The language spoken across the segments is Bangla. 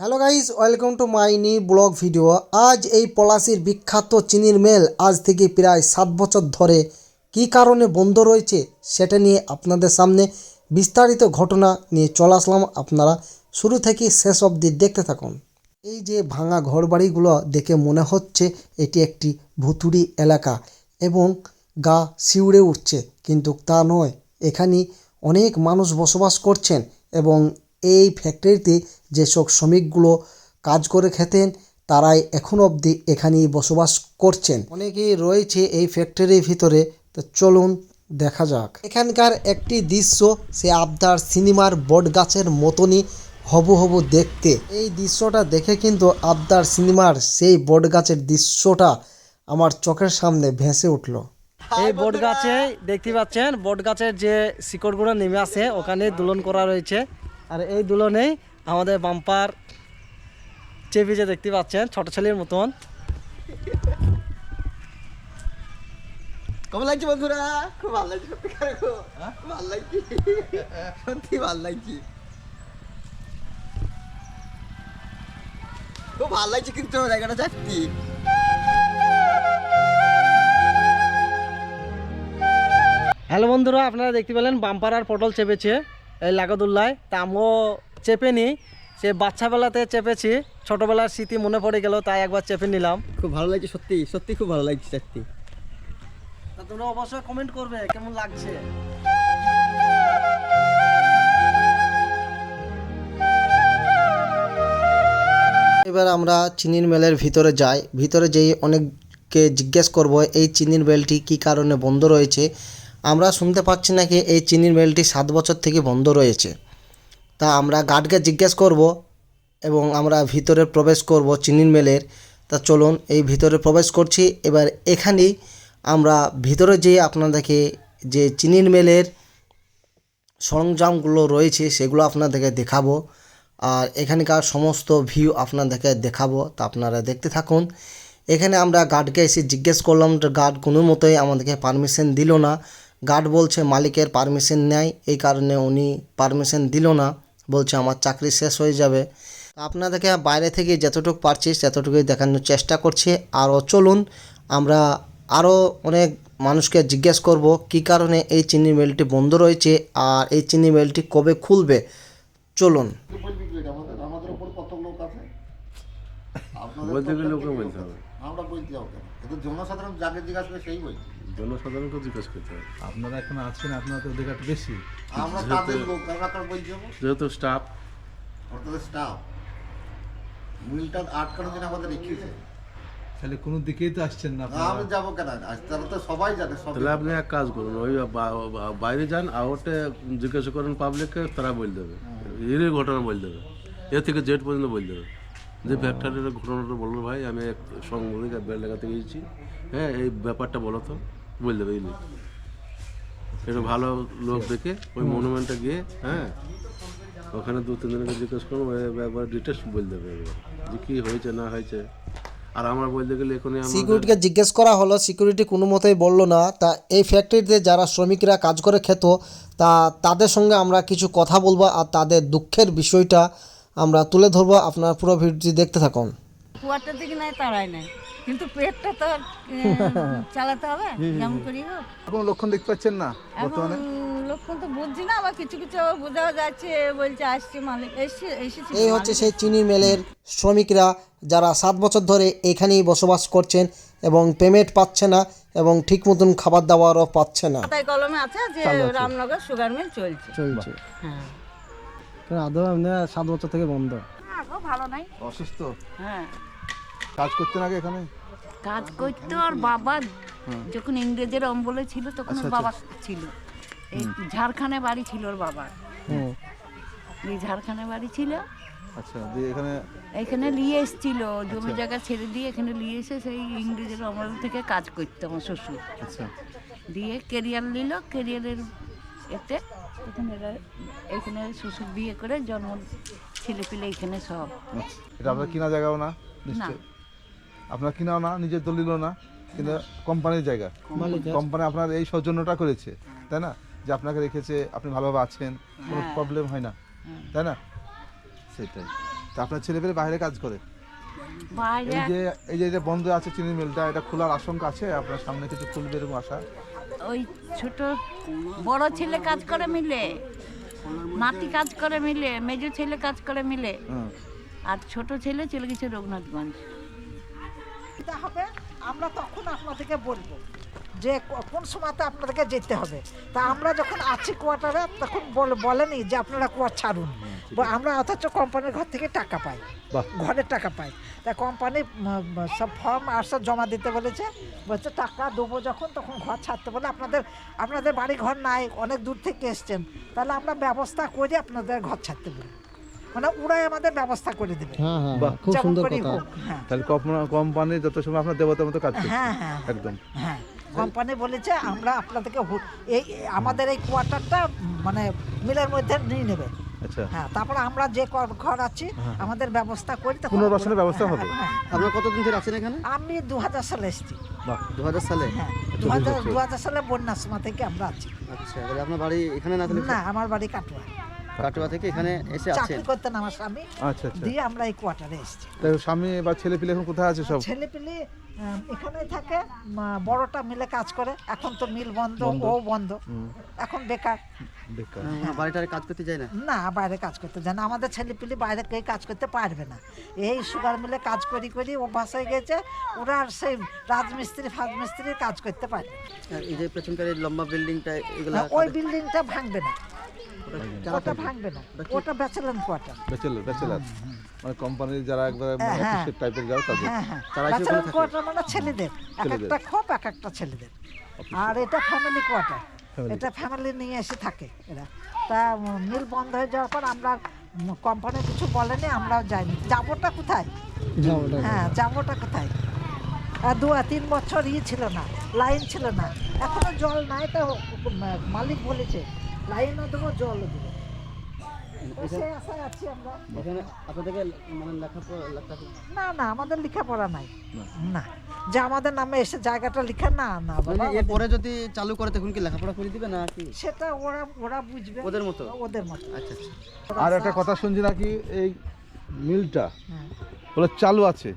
Hello guys welcome to my new blog video আজ এই পলাশির বিখ্যাত চিনির মেল আজ থেকে প্রায় সাত বছর ধরে কী কারণে বন্ধ রয়েছে সেটা নিয়ে আপনাদের সামনে বিস্তারিত ঘটনা নিয়ে চলে আসলাম। আপনারা শুরু থেকে শেষ অবধি দেখতে থাকুন। এই যে ভাঙা ঘরবাড়িগুলো দেখে মনে হচ্ছে এটি একটি ভুতুড়ি এলাকা এবং গা শিউড়ে উঠছে, কিন্তু তা নয়। এখানে অনেক মানুষ বসবাস করছেন এবং এই ফ্যাক্টরিতে যেসব শ্রমিকগুলো কাজ করে খেতেন, তারাই এখন অবধি এখানেই বসবাস করছেন। অনেকেই রয়েছে এই ফ্যাক্টরির ভিতরে, তো চলুন দেখা যাক। এখানকার একটি দৃশ্য, সে আবদার সিনেমার বট গাছের মতনই হবু হবু দেখতে। এই দৃশ্যটা দেখে কিন্তু আবদার সিনেমার সেই বট গাছের দৃশ্যটা আমার চোখের সামনে ভেসে উঠল। এই বট গাছে দেখতে পাচ্ছেন বট গাছের যে শিকড়গুলো নেমে আসে ওখানে দুলন করা রয়েছে। আর এই দুলনেই আমাদের বাম্পার চেপে যে দেখতে পাচ্ছেন ছোট ছেলের মতন। কেমন লাগছে বন্ধুরা? খুব ভালো লাগছে খুব খুব ভালো লাগছে। সত্যি ভালো লাগছে। খুব ভালো লাগছে কিন্তু জায়গাটা সত্যি। হ্যালো বন্ধুরা আপনারা দেখতে পেলেন বাম্পার আর পটল চেপেছে। এই লাগাদুল্লায় তা আমিও চেপে নিই সে বাচ্চাবেলাতে চেপেছি ছোটোবেলার স্মৃতি মনে পড়ে গেল তাই একবার চেপে নিলাম। খুব ভালো লাগছে সত্যি সত্যি খুব ভালো লাগছে সত্যি তা তোমরা অবশ্যই কমেন্ট করবে কেমন লাগছে? এবার আমরা চিনির মেলের ভিতরে যাই। ভিতরে যেয়ে অনেককে জিজ্ঞেস করব এই চিনির মেলটি কী কারণে বন্ধ রয়েছে? আমরা শুনতে পাচ্ছি নাকি এই চিনির মেলটি সাত বছর থেকে বন্ধ রয়েছে। তা আমরা গার্ডকে জিজ্ঞেস করব এবং আমরা ভিতরে প্রবেশ করব চিনির মেলের। তা চলুন এই ভিতরে প্রবেশ করছি। এবার এখানেই আমরা ভিতরে যেয়ে আপনাদেরকে যে চিনির মেলের সরঞ্জামগুলো রয়েছে সেগুলো আপনাদেরকে দেখাবো। আর এখানকার সমস্ত ভিউ আপনাদেরকে দেখাবো। তা আপনারা দেখতে থাকুন। এখানে আমরা গার্ডকে এসে জিজ্ঞেস করলাম গার্ড কোনো মতোই আমাদেরকে পারমিশন দিল না। গার্ড বলছে মালিকের পারমিশন নেয় এই কারণে উনি পারমিশন দিল না বলছে আমার চাকরি শেষ হয়ে যাবে। আপনাদেরকে বাইরে থেকে যতটুকু পারছি ততটুকুই দেখানোর চেষ্টা করছি। আরও চলুন আমরা আরও অনেক মানুষকে জিজ্ঞেস করব কী কারণে এই চিনি মিলটি বন্ধ রয়েছে আর এই চিনি মিলটি কবে খুলবে? চলুন। বলতে হবে। আমরা জনসাধারণ যাকে জিজ্ঞাসা সেই বলছে জনসাধারণকে জিজ্ঞেস করতে হবে। আপনারা এখন আছেন আপনার তো অধিকার বেশি। আমরা তাদের লোক আমরা বলতে যাব যেহেতু স্টাফ অর্থাৎ স্টাফ মিলটা আটকানোর জন্য আমাদের রেখেছে তাহলে কোনো দিকেই তো আসছেন না না, আমি যাব কেন? আজ তারা তো সবাই জানে তাহলে আপনি এক কাজ করুন ওই বাইরে যান আউটে জিজ্ঞাসা করেন পাবলিককে তারা বলে দেবে। এর ঘটনা বলে দেবে। এ থেকে জেড পর্যন্ত বলে দেবে। যে ফ্যাক্টরির ঘটনাটা বলল ভাই আমি এক সংবাদিক বেল লাগাতে গিয়েছি। হ্যাঁ এই ব্যাপারটা বলো তো। বলে দেবে ইনি এটা ভালো লোক দেখে ওই মনুমেন্টে গিয়ে হ্যাঁ ওখানে দু তিন দিনকে জিজ্ঞেস ওই ব্যাপার ডিটেলস বলে দেবে যে কী হয়েছে না হয়েছে। আর আমরা বলতে গেলে আমাদের সিকিউরিটিকে জিজ্ঞেস করা হলো সিকিউরিটি কোনো মতেই বলল না। তা এই ফ্যাক্টরিতে যারা শ্রমিকরা কাজ করে খেত তা তাদের সঙ্গে আমরা কিছু কথা বলব আর তাদের দুঃখের বিষয়টা আমরা তুলে ধরবো। আপনার পুরো ভিডিওটি দেখতে থাকুন। কুয়ারটার দিকে নাই তাড়াই নাই। কিন্তু পেটটা তো আর, চালাতে হবে যেমন করি হোক। কোনো লক্ষণ দেখতে পাচ্ছেন না এখন লক্ষণ তো বুঝছি না আবার কিছু কিছু আবার বোঝাও যাচ্ছে বলছে আসছে মালিক এসে এসেছে এই হচ্ছে সেই চিনি মেলের শ্রমিকরা যারা সাত বছর ধরে এখানেই বসবাস করছেন এবং পেমেন্ট পাচ্ছে না এবং ঠিক মতন খাবার দাবারও পাচ্ছে না। তাই কলমে আছে যে রামনগর সুগার মিল চলছে। চলছে। হ্যাঁ। আদৌ আপনি সাত বছর থেকে বন্ধ? আগেও ভালো নাই? অসুস্থ? হ্যাঁ। কাজ করতেন আগে এখানে? কাজ করতো আর বাবা যখন ইংরেজের অম্বলে ছিল তখন ওর বাবা ছিল। এই ঝাড়খানে বাড়ি ছিল ওর বাবার এই ঝাড়খানে বাড়ি ছিল। আচ্ছা দিয়ে এখানে এখানে নিয়ে এসেছিল। জমি জায়গা ছেড়ে দিয়ে এখানে নিয়ে এসে সেই ইংরেজের আমল থেকে কাজ করতো আমার শ্বশুর। আচ্ছা। দিয়ে কেরিয়ার নিল। কেরিয়ারের এতে এরা এখানে শ্বশুর বিয়ে করে জন্ম ছেলে পেলে এখানে সব। আচ্ছা এটা আপনার কিনা জায়গাও না? নিশ্চয় আপনার কিনাও না নিজের দলিলও না কিন্তু কোম্পানির জায়গা। কোম্পানি আপনার এই সৌজন্যটা করেছে তাই না? যে আপনাকে রেখেছে আপনি ভালোভাবে আছেন কোনো হ্যাঁ। প্রবলেম হয় না তাই না? সেটাই। তা আপনার ছেলে পেলে বাইরে কাজ করে? এই যে এই যে বন্ধ আছে চিনি মিলটা এটা খোলার আশঙ্কা আছে? আপনার সামনে কিছু খুলবে এরকম আশা? ওই ছোট বড় ছেলে কাজ করে মিলে। নাতি কাজ করে মিলে মেজো ছেলে কাজ করে মিলে। আর ছোট ছেলে চলে গেছে রঘুনাথগঞ্জ। হবে আমরা তখন আপনাদেরকে বলব। যে কোন সময়তে আপনাদেরকে যেতে হবে। তা আমরা যখন আছি কোয়ার্টারে তখন বল- বলেনি যে আপনারা কোয়ার ছাড়ুন। বা আমরা অথচ কোম্পানির ঘর থেকে টাকা পাই। ঘরের টাকা পাই। তা কোম্পানি সব ফর্ম আর সব জমা দিতে বলেছে। বলছে টাকা দেবো যখন তখন ঘর ছাড়তে বলে আপনাদের আপনাদের বাড়ি ঘর নাই অনেক দূর থেকে এসছেন। তাহলে আমরা ব্যবস্থা করে আপনাদের ঘর ছাড়তে বলি। মানে ওরাই আমাদের ব্যবস্থা করে দেবে। হ্যাঁ হ্যাঁ। খুব সুন্দর কথা। হোক, হ্যাঁ। তাহলে কোম্পানি যত সময় আপনার দেবতার মতো কাজ হ্যাঁ হ্যাঁ। একদম। হ্যাঁ। কোম্পানি বলেছে আমরা আপনাদেরকে এই আমাদের এই কোয়ার্টারটা মানে মিলের মধ্যে নিয়ে নেবে। আচ্ছা। হ্যাঁ তারপরে আমরা যে ঘর আছি আমাদের ব্যবস্থা করি পুনর্বাসনের ব্যবস্থা হ্যাঁ, হবে? হ্যাঁ, আপনারা কতদিন ধরে আছেন এখানে? আমি দু হাজার সালে এসেছি। বাহ দু হাজার সালে? হ্যাঁ দু হাজার দু হাজার সালে বন্যার সময় থেকে আমরা আছি। আচ্ছা আপনার বাড়ি এখানে না না আমার বাড়ি কাটোয়া। কাটোয়া থেকে এখানে এসে আছেন। চাকরি করতেন আমার স্বামী। আচ্ছা আচ্ছা। দিয়ে আমরা এই কোয়ার্টারে এসেছি। তাই স্বামী বা ছেলে পিলে এখন কোথায় আছে সব? ছেলে পেলে এখানে থাকে বড়টা মিলে কাজ করে। এখন তো মিল বন্ধ ও বন্ধ। এখন বেকার। বেকার। বাড়িটারে কাজ করতে যায় না? না বাইরে কাজ করতে যায় না। আমাদের ছেলেপিলি বাইরে কেউ কাজ করতে পারবে না। এই সুগার মিলে কাজ করি করি অভ্যাস হয়ে গেছে। ওরা আর সেই রাজমিস্ত্রি ফাজমিস্ত্রি কাজ করতে পারে আর এই যে পেছনকার এই লম্বা বিল্ডিংটা এগুলা ওই বিল্ডিংটা ভাঙবে না। ওটা ভাঙবে না। ওটা ব্যাচেলার কোয়ার্টার ব্যাচেলার ব্যাচেলার মানে কোম্পানির যারা একবার। অফিসের টাইপের যাও তাদের। তারা এসে ওখানে কোয়ার্টার মানে ছেলেদের। এক একটা খোপ এক একটা ছেলেদের। আর এটা ফ্যামিলি কোয়ার্টার এটা ফ্যামিলি নিয়ে এসে থাকে এরা। তা মিল বন্ধ হয়ে যাওয়ার পর আমরা কোম্পানি কিছু বলেনি আমরাও যাইনি। যাবোটা কোথায়? হ্যাঁ যাবোটা কোথায়? আর দু তিন বছর ই ছিল না লাইন ছিল না। এখনও জল নাই তো মালিক বলেছে লাইনও দেবো জলও দেবো। মানে না না আমাদের লেখাপড়া নাই। না। যে আমাদের নামে এসে জায়গাটা লেখা না না মানে এরপরে যদি চালু করে তখন কি লেখাপড়া করে দিবে না কি? সেটা ওরা ওরা বুঝবে। ওদের মতো? ওদের মতো। আচ্ছা আচ্ছা। আর একটা কথা শুনছি নাকি এই মিলটা হ্যাঁ। বলে চালু আছে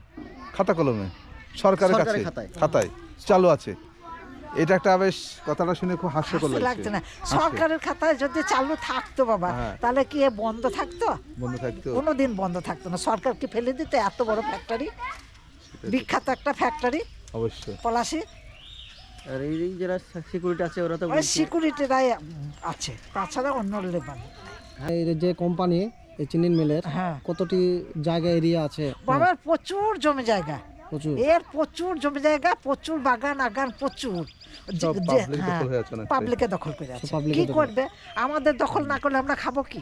খাতা কলমে সরকারের কাছে সরকারের খাতায়। খাতায় চালু আছে। এটা একটা বেশ কথাটা শুনে খুব হাস্যকর লাগছে লাগছে না। সরকারের খাতায় যদি চালু থাকতো বাবা হ্যাঁ। তাহলে কি এ বন্ধ থাকতো? বন্ধ থাকতো। কোনোদিন বন্ধ থাকতো না। সরকার কি ফেলে দিত এত বড় ফ্যাক্টরি বিখ্যাত একটা ফ্যাক্টরি অবশ্যই। পলাশি? আর এই যারা সিকিউরিটি আছে ওরা তো ওই সিকিউরিটিরাই আছে। তাছাড়া অন্য লেবার এই যে কোম্পানি এই চিনির মিলের হ্যাঁ। কতটি জায়গা এরিয়া আছে? বাবার প্রচুর জমি জায়গা। এর প্রচুর জমি জায়গা প্রচুর বাগান আগান প্রচুর। public হ্যাঁ, দখল হয়ে। পাবলিকে করে আছে। কি করবে? আমাদের দখল না করলে আমরা খাব কি?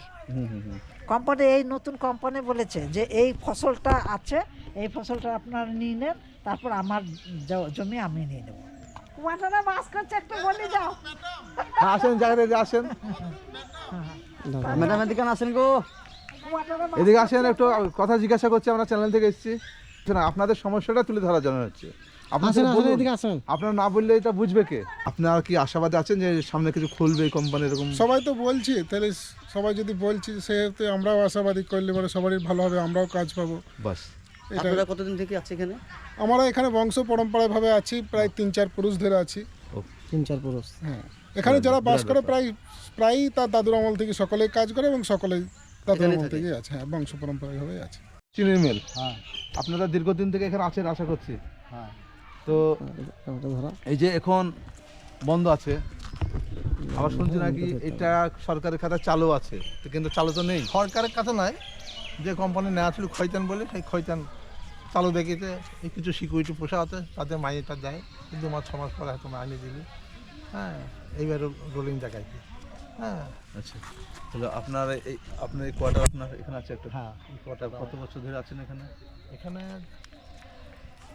কোম্পানি এই নতুন কোম্পানি বলেছে যে এই ফসলটা আছে এই ফসলটা আপনার নিয়ে নেন তারপর আমার জমি আমি নিয়ে নেব। কুয়াটারা বাস করছে একটু বলে যাও। হ্যাঁ, আসেন জায়গায় আসেন। ম্যাডাম এদিকে আসেন গো। এদিকে আসেন একটু কথা জিজ্ঞাসা করছি আমরা চ্যানেল থেকে এসেছি। আপনাদের সমস্যাটা তুলে ধরা জানা হচ্ছে। আপনারা না বললে এটা বুঝবে কে? আপনারা কি আশাবাদী আছেন যে সামনে কিছু খুলবে কোম্পানি এরকম? সবাই তো বলছি তাহলে সবাই যদি বলছি সেহেতু আমরাও আশাবাদী করলে পরে সবারই ভালো হবে আমরাও কাজ পাবো। বাস। আপনারা কতদিন থেকে আছে এখানে? আমরা এখানে বংশ পরম্পরাভাবে আছি প্রায় তিন চার পুরুষ ধরে আছি। তিন চার পুরুষ। হ্যাঁ। এখানে যারা বাস করে প্রায় প্রায়ই তার দাদুর আমল থেকে সকলেই কাজ করে এবং সকলেই দাদুর আমল থাকে। থেকেই আছে হ্যাঁ বংশ পরম্পরাভাবে আছে। চিনির মিল। আপনারা দীর্ঘদিন থেকে এখানে আছেন আশা করছি। তো ধরো এই যে এখন বন্ধ আছে আবার শুনছি নাকি এটা সরকারের খাতা চালু আছে তো কিন্তু চালু তো নেই। সরকারের কাছে নয় যে কোম্পানি নেওয়া ছিল খৈতান বলে সেই খৈতান চালু দেখিতে এই কিছু সিকিউরিটি পোষা আছে তাদের মাইনেটা দেয় কিন্তু মাস ছ মাস পরে হয়তো মাইনে দিবি। হ্যাঁ এইবার রোলিং কি হ্যাঁ। আচ্ছা তাহলে আপনার এই আপনার এই কোয়ার্টার আপনার এখানে আছে একটা? হ্যাঁ। এই কোয়ার্টার কত বছর ধরে আছেন এখানে? এখানে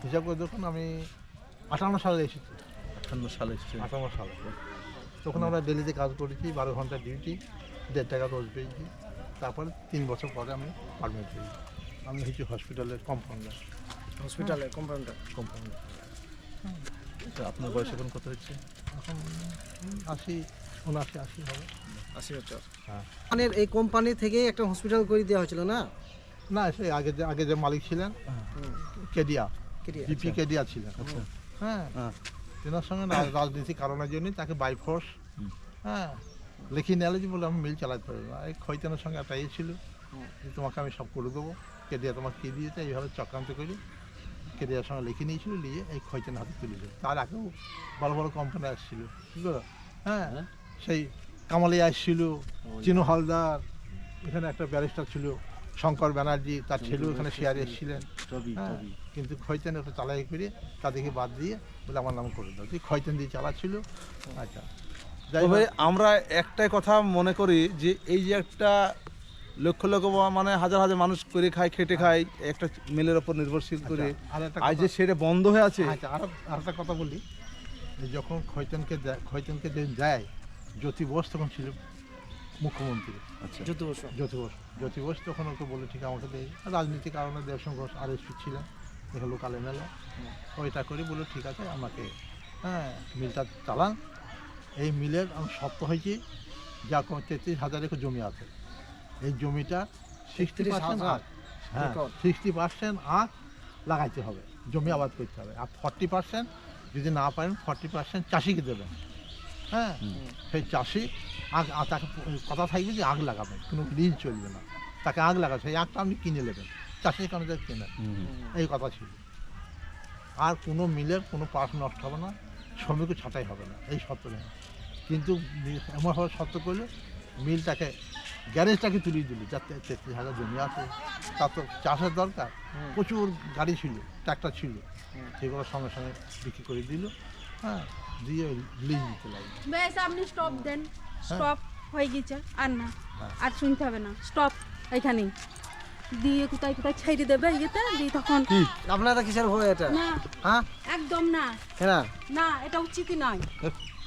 হিসাব করে দেখুন আমি আটান্ন সালে এসেছি। আটান্ন সালে এসেছেন। আটান্ন সালে। তখন আমরা ডেলিতে কাজ করেছি বারো ঘণ্টা ডিউটি দেড় টাকা রোজ পেয়েছি। তারপরে তিন বছর পরে আমি পারমিট পেয়েছি আমি হচ্ছি হসপিটালের কম্পাউন্ডার হসপিটালে কোম্পানিটা কম্পাউন্ডার আচ্ছা, আপনার বয়স এখন কত হচ্ছে? এখন আশি উনআশি আশি হবে। আশি বছর হ্যাঁ। মানে এই কোম্পানি থেকেই একটা হসপিটাল করে দেওয়া হয়েছিল না? না সেই আগে যে আগে যে মালিক ছিলেন কেডিয়া। কেডিয়া, বিপি কেডিয়া ছিলেন। হ্যাঁ। হ্যাঁ। তেনার সঙ্গে রাজনীতি কারণের জন্য তাকে বাই ফোর্স হ্যাঁ লিখে নিয়ে যে বলে আমি মিল চালাতে পারব না। এই খৈতানের সঙ্গে একটা ইয়ে ছিল যে তোমাকে আমি সব করে দেবো কেডিয়া তোমাকে কে দিয়েছে এইভাবে চক্রান্ত করি কেডিয়ার সঙ্গে লিখে নিয়েছিল নিয়ে এই খৈতান হাতে তুলে তার আগেও বড় বড় কোম্পানি আসছিল। কি করে হ্যাঁ। সেই কামালিয়া আসছিল চিনু হালদার এখানে একটা ব্যারিস্টার ছিল শঙ্কর ব্যানার্জি তার ছেলেও এখানে শেয়ারে এসেছিলেন। হ্যাঁ, কিন্তু খৈতান একটা চালাই করে তাদেরকে বাদ দিয়ে বলে আমার নাম করে দাও। তুই খৈতান দিয়ে চালাচ্ছিল। আচ্ছা যাই তবে হোক, আমরা একটাই কথা মনে করি যে এই যে একটা লক্ষ লক্ষ বা- মানে হাজার হাজার মানুষ করে খায় খেটে খায় একটা মেলের ওপর নির্ভরশীল করে আচ্ছা, আর একটা আজ যে সেটা বন্ধ হয়ে আছে। আচ্ছা আর একটা কথা বলি। যে যখন খৈতানকে দেয় খৈতানকে যে যায় জ্যোতি বোস তখন ছিল মুখ্যমন্ত্রী। আচ্ছা। জ্যোতি বসু জ্যোতি বোস জ্যোতি বোস তখন ওকে বলে ঠিক আমাকে দেয়। রাজনীতির কারণে দেবসং ঘোষ আর এসপি ছিলেন দেখে লোকাল এমএলএ ওইটা করে বলে ঠিক আছে আমাকে হ্যাঁ মিলটা চালান। এই মিলের আমি সত্য হয়েছি যা তেত্রিশ হাজার একর জমি আছে। এই জমিটা সিক্সটি পার্সেন্ট আখ হ্যাঁ সিক্সটি পার্সেন্ট আখ লাগাইতে হবে। জমি আবাদ করতে হবে। আর ফর্টি পার্সেন্ট যদি না পারেন ফর্টি পার্সেন্ট চাষিকে দেবেন। হ্যাঁ সেই চাষি আগ তাকে কথা থাকবে যে আগ লাগাবেন কোনো লিজ চলবে না। তাকে আগ লাগাবে সেই আগটা আপনি কিনে নেবেন চাষির কারণে কেনেন। এই কথা ছিল। আর কোনো মিলের কোনো পাশ নষ্ট হবে না শ্রমিকও ছাঁটাই হবে না এই শর্ত নেই কিন্তু এমনভাবে শর্ত করলে মিলটাকে গ্যারেজটাকে তুলিয়ে দিল যাতে তেত্রিশ হাজার জমি আছে। তার তো চাষের দরকার প্রচুর গাড়ি ছিল ট্রাক্টর ছিল। সেগুলো সঙ্গে সঙ্গে বিক্রি করে দিল। হ্যাঁ দিয়ে লিজ বেশ আপনি স্টপ দেন। স্টপ হয়ে গেছে আর না। আর শুনতে হবে না। স্টপ এখানেই। দিয়ে কোথায় কোথায় ছেড়ে দেবে ইয়েতে? দিয়ে তখন আপনারা কিসের ভয় এটা? না। হ্যাঁ? একদম না। কেন? না এটা উচিত নয়।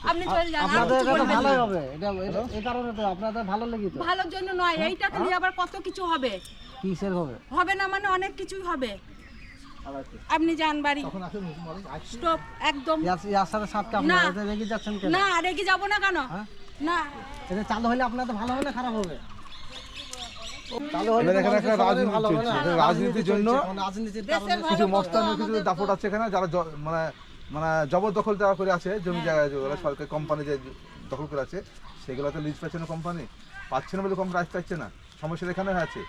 আপনি চলে যান আর আপনাদের এটা বলবেন হবে। এটা এটা- এই কারণে তো আপনাদের ভালো লেগে তো। ভালোর জন্য নয় এইটাকে নিয়ে আবার কত কিছু হবে? কিসের হবে? হবে না মানে অনেক কিছুই হবে। আপনি যান বাড়ি। স্টপ একদম। আপনারা না। রেগে যাচ্ছেন না রেগে যাব না কেন? না। এটা চালু হলে আপনাদের ভালো হবে না খারাপ হবে? তো রাজনীতির জন্য কিছু মস্তানের কিছু দাপট আছে এখানে যারা মানে মানে জবরদখল যারা করে আছে জমি জায়গা যেগুলো সরকারি কোম্পানি যে দখল করে আছে সেগুলোতে লিজ পাচ্ছে না কোম্পানি পাচ্ছে না বলে কোম্পানি আসতে পারছে না। সমস্যা এখানে আছে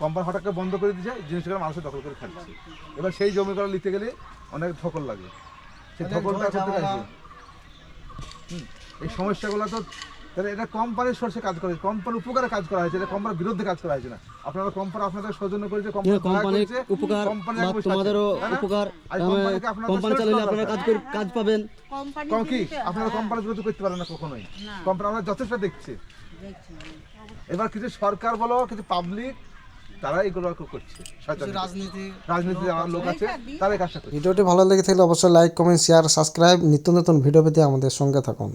কোম্পানি হঠাৎ করে বন্ধ করে দিয়েছে জিনিসগুলো মানুষের দখল করে খাচ্ছে। এবার সেই জমিগুলো নিতে গেলে অনেক ধকল লাগে। সেই ধকলটা করতে গেছে এই সমস্যাগুলো তো তাহলে এটা কোম্পানির সোর্সে কাজ করে কোম্পানির উপকারে কাজ করা হয়েছে এটা কোম্পানির বিরুদ্ধে কাজ করা হয়েছে না। আপনারা কোম্পানি আপনাদের সৌজন্য করেছে কোম্পানি উপকার বা তোমাদেরও উপকার কোম্পানি চালালে আপনারা কাজ করে কাজ পাবেন। কোম্পানি কি? আপনারা কোম্পানির বিরুদ্ধে করতে পারেন না কখনোই। কোম্পানি আমরা যথেষ্ট দেখছি। এবার কিছু সরকার বলো কিছু পাবলিক তারা এগুলো করছে রাজনীতি রাজনীতি যারা লোক আছে। তারা কাজটা ভিডিওটি ভালো লেগে থাকলে অবশ্যই লাইক কমেন্ট শেয়ার সাবস্ক্রাইব নিত্য নতুন ভিডিও পেতে আমাদের সঙ্গে থাকুন।